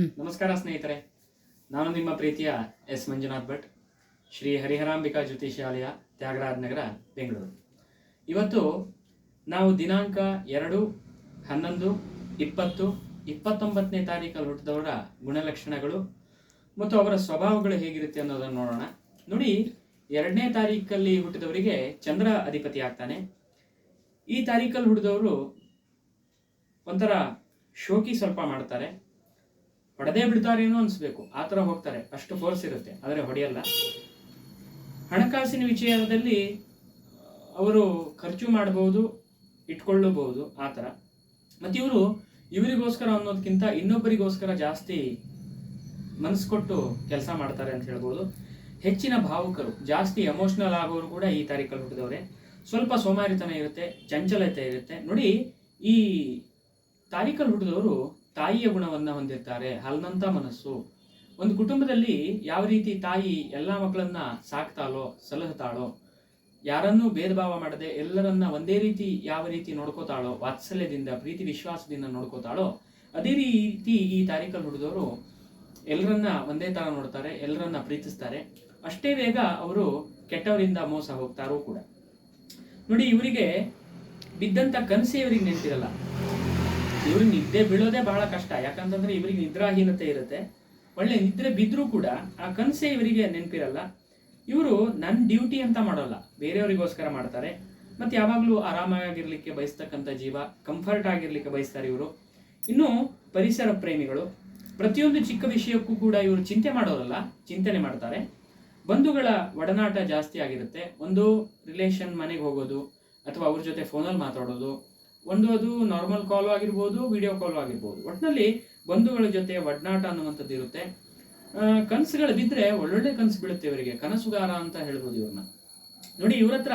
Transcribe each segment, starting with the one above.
ನಮಸ್ಕಾರ ಸ್ನೇಹಿತರೆ. ನಾನು ನಿಮ್ಮ ಪ್ರೀತಿಯ ಎಸ್. ಮಂಜುನಾಥ್ ಭಟ್, ಶ್ರೀ ಹರಿಹರಾಂಬಿಕಾ ಜ್ಯೋತಿಷಾಲಯ ತ್ಯಾಗರಾಜ್ ನಗರ, ಬೆಂಗಳೂರು. ಇವತ್ತು ನಾವು ದಿನಾಂಕ ಎರಡು, ಹನ್ನೊಂದು, ಇಪ್ಪತ್ತು, ಇಪ್ಪತ್ತೊಂಬತ್ತನೇ ತಾರೀಕಲ್ಲಿ ಹುಟ್ಟಿದವರ ಗುಣಲಕ್ಷಣಗಳು ಮತ್ತು ಅವರ ಸ್ವಭಾವಗಳು ಹೇಗಿರುತ್ತೆ ಅನ್ನೋದನ್ನು ನೋಡೋಣ. ನೋಡಿ, ಎರಡನೇ ತಾರೀಕಲ್ಲಿ ಹುಟ್ಟಿದವರಿಗೆ ಚಂದ್ರ ಅಧಿಪತಿ ಆಗ್ತಾನೆ. ಈ ತಾರೀಕಲ್ಲಿ ಹುಟ್ಟಿದವರು ಒಂಥರ ಶೋಕಿ ಸ್ವಲ್ಪ ಮಾಡ್ತಾರೆ. ಹೊಡೆದೇ ಬಿಡ್ತಾರೇನೋ ಅನ್ಸ್ಬೇಕು. ಆ ಥರ ಹೋಗ್ತಾರೆ. ಅಷ್ಟು ಫೋರ್ಸ್ ಇರುತ್ತೆ. ಆದರೆ ಹೊಡೆಯಲ್ಲ. ಹಣಕಾಸಿನ ವಿಚಾರದಲ್ಲಿ, ಅವರು ಖರ್ಚು ಮಾಡಬಹುದು ಇಟ್ಕೊಳ್ಳಬಹುದು, ಆ ಥರ. ಮತ್ತು ಇವರು ಇವರಿಗೋಸ್ಕರ ಅನ್ನೋದಕ್ಕಿಂತ ಇನ್ನೊಬ್ಬರಿಗೋಸ್ಕರ ಜಾಸ್ತಿ ಮನಸ್ಸು ಕೊಟ್ಟು ಕೆಲಸ ಮಾಡ್ತಾರೆ ಅಂತ ಹೇಳ್ಬೋದು. ಹೆಚ್ಚಿನ ಭಾವುಕರು, ಜಾಸ್ತಿ ಎಮೋಷ್ನಲ್ ಆಗೋರು ಕೂಡ ಈ ತಾರೀಕಲ್ಲಿ ಹುಟ್ಟಿದವ್ರೆ. ಸ್ವಲ್ಪ ಸೋಮಾರಿತನ ಇರುತ್ತೆ, ಚಂಚಲತೆ ಇರುತ್ತೆ. ನೋಡಿ, ಈ ತಾರೀಕಲ್ಲಿ ಹುಟ್ಟಿದವರು ತಾಯಿಯ ಗುಣವನ್ನ ಹೊಂದಿರ್ತಾರೆ, ಹಲ್ನಂತ ಮನಸ್ಸು. ಒಂದು ಕುಟುಂಬದಲ್ಲಿ ಯಾವ ರೀತಿ ತಾಯಿ ಎಲ್ಲ ಮಕ್ಕಳನ್ನ ಸಾಕ್ತಾಳೋ, ಸಲಹತಾಳೋ, ಯಾರನ್ನೂ ಭೇದ ಭಾವ ಮಾಡದೆ ಎಲ್ಲರನ್ನ ಒಂದೇ ರೀತಿ ಯಾವ ರೀತಿ ನೋಡ್ಕೋತಾಳೋ, ವಾತ್ಸಲ್ಯದಿಂದ, ಪ್ರೀತಿ ವಿಶ್ವಾಸದಿಂದ ನೋಡ್ಕೋತಾಳೋ, ಅದೇ ರೀತಿ ಈ ತಾರೀಕಲ್ಲಿ ಹುಡುದವರು ಎಲ್ಲರನ್ನ ಒಂದೇ ತರ ನೋಡ್ತಾರೆ ಎಲ್ಲರನ್ನ ಪ್ರೀತಿಸ್ತಾರೆ. ಅಷ್ಟೇ ಬೇಗ ಅವರು ಕೆಟ್ಟವರಿಂದ ಮೋಸ ಹೋಗ್ತಾರೋ ಕೂಡ. ನೋಡಿ, ಇವರಿಗೆ ಬಿದ್ದಂತ ಕನಸೆ ಇವರಿಗೆ ನೆನಪಿರಲ್ಲ. ಇವ್ರಿಗೆ ನಿದ್ದೆ ಬೀಳೋದೇ ಬಹಳ ಕಷ್ಟ. ಯಾಕಂತಂದ್ರೆ ಇವರಿಗೆ ನಿದ್ರಾಹೀನತೆ ಇರುತ್ತೆ. ಒಳ್ಳೆ ನಿದ್ರೆ ಬಿದ್ದರೂ ಕೂಡ ಆ ಕನಸೆ ಇವರಿಗೆ ನೆನಪಿರಲ್ಲ. ಇವರು ನನ್ನ ಡ್ಯೂಟಿ ಅಂತ ಮಾಡೋಲ್ಲ. ಬೇರೆಯವರಿಗೋಸ್ಕರ ಮಾಡ್ತಾರೆ. ಮತ್ತೆ ಯಾವಾಗಲೂ ಆರಾಮಾಗಿರ್ಲಿಕ್ಕೆ ಬಯಸ್ತಕ್ಕಂಥ ಜೀವ ಕಂಫರ್ಟ್ ಆಗಿರ್ಲಿಕ್ಕೆ ಬಯಸ್ತಾರೆ ಇವರು. ಇನ್ನು ಪರಿಸರ ಪ್ರೇಮಿಗಳು. ಪ್ರತಿಯೊಂದು ಚಿಕ್ಕ ವಿಷಯಕ್ಕೂ ಕೂಡ ಇವರು ಚಿಂತೆ ಮಾಡೋರಲ್ಲ, ಚಿಂತನೆ ಮಾಡ್ತಾರೆ. ಬಂಧುಗಳ ಒಡನಾಟ ಜಾಸ್ತಿ ಆಗಿರುತ್ತೆ. ಒಂದು ರಿಲೇಷನ್ ಮನೆಗೆ ಹೋಗೋದು, ಅಥವಾ ಅವ್ರ ಜೊತೆ ಫೋನಲ್ಲಿ ಮಾತಾಡೋದು ಒಂದು ಅದು ನಾರ್ಮಲ್ ಕಾಲ್ ಆಗಿರ್ಬೋದು ವಿಡಿಯೋ ಕಾಲ್ ಆಗಿರ್ಬೋದು. ಒಟ್ಟಿನಲ್ಲಿ ಬಂಧುಗಳ ಜೊತೆ ಒಡನಾಟ ಅನ್ನುವಂಥದ್ದು ಇರುತ್ತೆ. ಕನಸುಗಳು ಬಿದ್ದರೆ ಒಳ್ಳೊಳ್ಳೆ ಕನಸು ಬೀಳುತ್ತೆ ಇವರಿಗೆ. ಕನಸುಗಾರ ಅಂತ ಹೇಳ್ಬೋದು ಇವ್ರನ್ನ. ನೋಡಿ, ಇವ್ರ ಹತ್ರ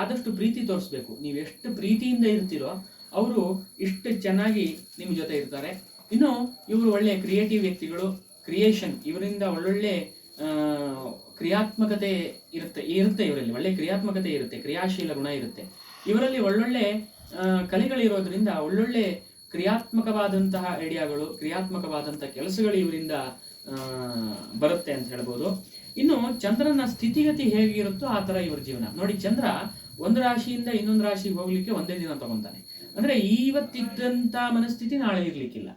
ಆದಷ್ಟು ಪ್ರೀತಿ ತೋರಿಸ್ಬೇಕು. ನೀವು ಎಷ್ಟು ಪ್ರೀತಿಯಿಂದ ಇರ್ತೀರೋ, ಅವರು ಇಷ್ಟು ಚೆನ್ನಾಗಿ ನಿಮ್ಮ ಜೊತೆ ಇರ್ತಾರೆ. ಇನ್ನು ಇವರು ಒಳ್ಳೆಯ ಕ್ರಿಯೇಟಿವ್ ವ್ಯಕ್ತಿಗಳು ಕ್ರಿಯೇಷನ್ ಇವರಿಂದ ಒಳ್ಳೊಳ್ಳೆ ಕ್ರಿಯಾತ್ಮಕತೆ ಇರುತ್ತೆ ಇರುತ್ತೆ ಇವರಲ್ಲಿ. ಒಳ್ಳೆ ಕ್ರಿಯಾತ್ಮಕತೆ ಇರುತ್ತೆ, ಕ್ರಿಯಾಶೀಲ ಗುಣ ಇರುತ್ತೆ. ಇವರಲ್ಲಿ ಒಳ್ಳೊಳ್ಳೆ ಕಲೆಗಳಿರೋದ್ರಿಂದ ಒಳ್ಳೊಳ್ಳೆ ಕ್ರಿಯಾತ್ಮಕವಾದಂತಹ ಐಡಿಯಾಗಳು ಕ್ರಿಯಾತ್ಮಕವಾದಂತಹ ಕೆಲಸಗಳು ಇವರಿಂದ ಬರುತ್ತೆ ಅಂತ ಹೇಳ್ಬೋದು. ಇನ್ನು ಚಂದ್ರನ ಸ್ಥಿತಿಗತಿ ಹೇಗಿರುತ್ತೋ ಆ ತರ ಇವ್ರ ಜೀವನ. ನೋಡಿ, ಚಂದ್ರ ಒಂದು ರಾಶಿಯಿಂದ ಇನ್ನೊಂದು ರಾಶಿಗೆ ಹೋಗ್ಲಿಕ್ಕೆ ಒಂದೇ ದಿನ ತಗೊಂತಾನೆ. ಅಂದ್ರೆ ಇವತ್ತಿದ್ದಂಥ ಮನಸ್ಥಿತಿ ನಾಳೆ ಇರ್ಲಿಕ್ಕಿಲ್ಲ.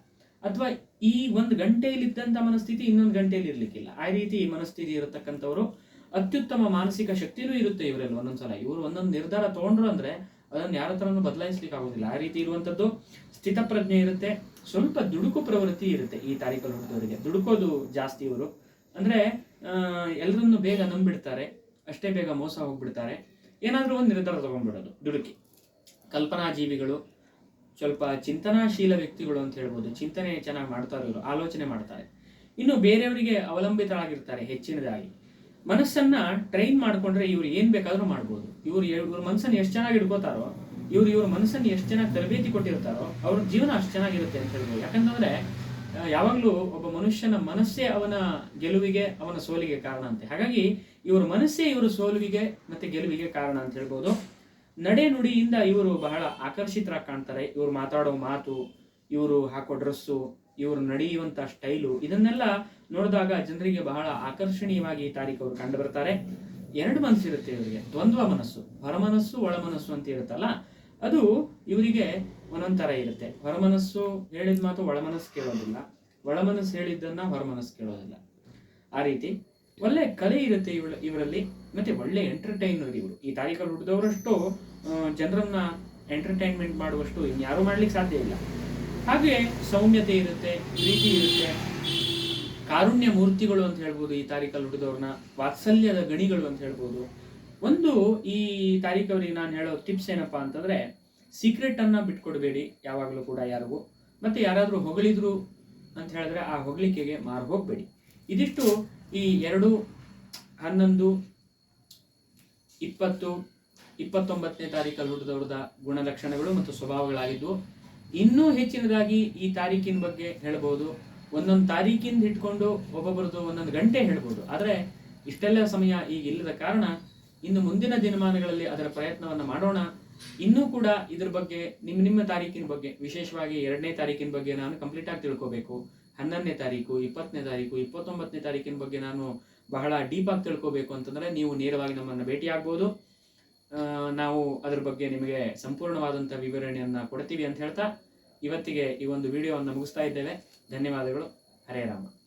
ಅಥವಾ ಈ ಒಂದು ಗಂಟೆಯಲ್ಲಿದ್ದಂತ ಮನಸ್ಥಿತಿ ಇನ್ನೊಂದು ಗಂಟೆಯಲ್ಲಿ ಇರ್ಲಿಕ್ಕಿಲ್ಲ. ಆ ರೀತಿ ಮನಸ್ಥಿತಿ ಇರತಕ್ಕಂಥವ್ರು ಅತ್ಯುತ್ತಮ ಮಾನಸಿಕ ಶಕ್ತಿನೂ ಇರುತ್ತೆ ಇವರಲ್ಲಿ ಒಂದೊಂದ್ಸಲ. ಇವರು ಒಂದೊಂದು ನಿರ್ಧಾರ ತಗೊಂಡ್ರು ಅಂದ್ರೆ ಅದನ್ನು ಯಾರ ಹತ್ರನೂ ಬದಲಾಯಿಸ್ಲಿಕ್ಕೆ ಆಗೋದಿಲ್ಲ ಆ ರೀತಿ ಇರುವಂತದ್ದು ಸ್ಥಿತಪ್ರಜ್ಞೆ ಇರುತ್ತೆ. ಸ್ವಲ್ಪ ದುಡುಕು ಪ್ರವೃತ್ತಿ ಇರುತ್ತೆ ಈ ತಾರೀಕಲ್ಲಿ ಹುಟ್ಟಿದವರಿಗೆ. ದುಡುಕೋದು ಜಾಸ್ತಿ ಇವರು. ಅಂದ್ರೆ ಎಲ್ಲರನ್ನು ಬೇಗ ನಂಬಿಡ್ತಾರೆ. ಅಷ್ಟೇ ಬೇಗ ಮೋಸ ಹೋಗ್ಬಿಡ್ತಾರೆ. ಏನಾದರೂ ಒಂದು ನಿರ್ಧಾರ ತಗೊಂಡ್ಬಿಡೋದು ದುಡುಕಿ. ಕಲ್ಪನಾ ಜೀವಿಗಳು ಸ್ವಲ್ಪ ಚಿಂತನಾಶೀಲ ವ್ಯಕ್ತಿಗಳು ಅಂತ ಹೇಳ್ಬೋದು. ಚಿಂತನೆ ಚೆನ್ನಾಗಿ ಮಾಡ್ತಾರೆ ಆಲೋಚನೆ ಮಾಡ್ತಾರೆ. ಇನ್ನು ಬೇರೆಯವರಿಗೆ ಅವಲಂಬಿತರಾಗಿರ್ತಾರೆ, ಹೆಚ್ಚಿನದಾಗಿ. ಮನಸ್ಸನ್ನ ಟ್ರೈನ್ ಮಾಡ್ಕೊಂಡ್ರೆ ಇವ್ರು ಏನ್ ಬೇಕಾದ್ರೂ ಮಾಡ್ಬೋದು. ಇವ್ರು ಇವ್ರ ಮನಸ್ಸನ್ನ ಎಷ್ಟು ಚೆನ್ನಾಗಿ ಇಟ್ಕೋತಾರೋ ಇವ್ರು ಇವ್ರ ಮನಸ್ಸನ್ನ ಎಷ್ಟು ಚೆನ್ನಾಗಿ ತರಬೇತಿ ಕೊಟ್ಟಿರ್ತಾರೋ, ಅವ್ರ ಜೀವನ ಅಷ್ಟು ಚೆನ್ನಾಗಿರುತ್ತೆ ಅಂತ ಹೇಳ್ಬೋದು. ಯಾಕಂತಂದ್ರೆ ಯಾವಾಗ್ಲೂ ಒಬ್ಬ ಮನುಷ್ಯನ ಮನಸ್ಸೇ ಅವನ ಗೆಲುವಿಗೆ, ಅವನ ಸೋಲಿಗೆ ಕಾರಣ ಅಂತೆ. ಹಾಗಾಗಿ ಇವ್ರ ಮನಸ್ಸೇ ಇವ್ರ ಸೋಲುವಿಗೆ ಮತ್ತೆ ಗೆಲುವಿಗೆ ಕಾರಣ ಅಂತ ಹೇಳ್ಬೋದು. ನಡೆ ನುಡಿಯಿಂದ ಇವರು ಬಹಳ ಆಕರ್ಷಿತರಾಗಿ ಕಾಣ್ತಾರೆ. ಇವ್ರು ಮಾತಾಡೋ ಮಾತು, ಇವರು ಹಾಕೋ ಡ್ರೆಸ್ಸು ಇವರು ನಡೆಯುವಂತ ಸ್ಟೈಲು ಇದನ್ನೆಲ್ಲ ನೋಡಿದಾಗ ಜನರಿಗೆ ಬಹಳ ಆಕರ್ಷಣೀಯವಾಗಿ ಈ ತಾರೀಕು ಅವರು ಕಂಡು ಬರ್ತಾರೆ. ಎರಡು ಮನಸ್ಸಿರುತ್ತೆ ಇವರಿಗೆ. ದ್ವಂದ್ವ ಮನಸ್ಸು, ಹೊರಮನಸ್ಸು, ಒಳಮನಸ್ಸು ಒಳ ಅಂತ ಇರುತ್ತಲ್ಲ, ಅದು ಇವರಿಗೆ ಒಂದೊಂದ್ ತರ ಇರುತ್ತೆ. ಹೊರಮನಸ್ಸು ಹೇಳಿದ ಮಾತು ಒಳಮನಸ್ಸು ಕೇಳೋದಿಲ್ಲ. ಒಳಮನಸ್ಸು ಹೇಳಿದ್ದನ್ನ ಹೊರಮನಸ್ಸು ಕೇಳೋದಿಲ್ಲ. ಆ ರೀತಿ ಒಳ್ಳೆ ಕಲೆ ಇರುತ್ತೆ ಇವಳ, ಇವರಲ್ಲಿ. ಮತ್ತೆ ಒಳ್ಳೆ ಎಂಟರ್ಟೈನರ್ ಇವರು. ಈ ತಾರೀಕಲ್ಲಿ ಹುಟ್ಟಿದವರಷ್ಟು ಜನರನ್ನ ಎಂಟರ್ಟೈನ್ಮೆಂಟ್ ಮಾಡುವಷ್ಟು ಇನ್ಯಾರು ಮಾಡ್ಲಿಕ್ಕೆ ಸಾಧ್ಯ ಇಲ್ಲ. ಹಾಗೆ ಸೌಮ್ಯತೆ ಇರುತ್ತೆ, ಪ್ರೀತಿ ಇರುತ್ತೆ. ಕಾರುಣ್ಯ ಮೂರ್ತಿಗಳು ಅಂತ ಹೇಳ್ಬೋದು ಈ ತಾರೀಕಲ್ಲಿ ಹುಟ್ಟಿದವ್ರನ್ನ, ವಾತ್ಸಲ್ಯದ ಗಣಿಗಳು ಅಂತ ಹೇಳ್ಬೋದು. ಒಂದು ಈ ತಾರೀಕವರಿಗೆ ನಾನು ಹೇಳೋ ಟಿಪ್ಸ್ ಏನಪ್ಪ ಅಂತಂದ್ರೆ ಸೀಕ್ರೆಟ್ ಅನ್ನ ಬಿಟ್ಕೊಡ್ಬೇಡಿ ಯಾವಾಗಲೂ ಕೂಡ ಯಾರಿಗೂ. ಮತ್ತೆ ಯಾರಾದರೂ ಹೊಗಳಿದ್ರು ಅಂತ ಹೇಳಿದ್ರೆ ಆ ಹೊಗಳಿಕೆಗೆ ಮಾರು ಹೋಗ್ಬೇಡಿ. ಇದಿಷ್ಟು ಈ ಎರಡು, ಹನ್ನೊಂದು, ಇಪ್ಪತ್ತು, ಇಪ್ಪತ್ತೊಂಬತ್ತನೇ ತಾರೀಕಲ್ಲಿ ಹುಟ್ಟಿದವ್ರದ ಗುಣಲಕ್ಷಣಗಳು ಮತ್ತು ಸ್ವಭಾವಗಳಾಗಿದ್ವು ಇನ್ನೂ ಹೆಚ್ಚಿನದಾಗಿ ಈ ತಾರೀಕಿನ ಬಗ್ಗೆ ಹೇಳ್ಬೋದು. ಒಂದೊಂದು ತಾರೀಕಿಂದ ಇಟ್ಕೊಂಡು ಒಬ್ಬೊಬ್ಬರದು ಒಂದೊಂದು ಗಂಟೆ ಹೇಳ್ಬೋದು. ಆದರೆ ಇಷ್ಟೆಲ್ಲ ಸಮಯ ಈಗ ಇಲ್ಲದ ಕಾರಣ ಇನ್ನು ಮುಂದಿನ ದಿನಮಾನಗಳಲ್ಲಿ ಅದರ ಪ್ರಯತ್ನವನ್ನು ಮಾಡೋಣ. ಇನ್ನೂ ಕೂಡ ಇದ್ರ ಬಗ್ಗೆ ನಿಮ್ಮ ನಿಮ್ಮ ತಾರೀಕಿನ ಬಗ್ಗೆ ವಿಶೇಷವಾಗಿ ಎರಡನೇ ತಾರೀಕಿನ ಬಗ್ಗೆ ನಾನು ಕಂಪ್ಲೀಟ್ ಆಗಿ ತಿಳ್ಕೋಬೇಕು. ಹನ್ನೊಂದನೇ ತಾರೀಕು ಇಪ್ಪತ್ತನೇ ತಾರೀಕು ಇಪ್ಪತ್ತೊಂಬತ್ತನೇ ತಾರೀಕಿನ ಬಗ್ಗೆ ನಾನು ಬಹಳ ಡೀಪಾಗಿ ತಿಳ್ಕೋಬೇಕು ಅಂತಂದರೆ ನೀವು ನೇರವಾಗಿ ನಮ್ಮನ್ನು ಭೇಟಿ ಆಗ್ಬೋದು ಆ, ನಾವು ಅದ್ರ ಬಗ್ಗೆ ನಿಮಗೆ ಸಂಪೂರ್ಣವಾದಂಥ ವಿವರಣೆಯನ್ನು ಕೊಡ್ತೀವಿ ಅಂತ ಹೇಳ್ತಾ ಇವತ್ತಿಗೆ ಈ ಒಂದು ವಿಡಿಯೋವನ್ನು ಮುಗಿಸ್ತಾ ಇದ್ದೇವೆ. ಧನ್ಯವಾದಗಳು. ಹರೇ ರಾಮ.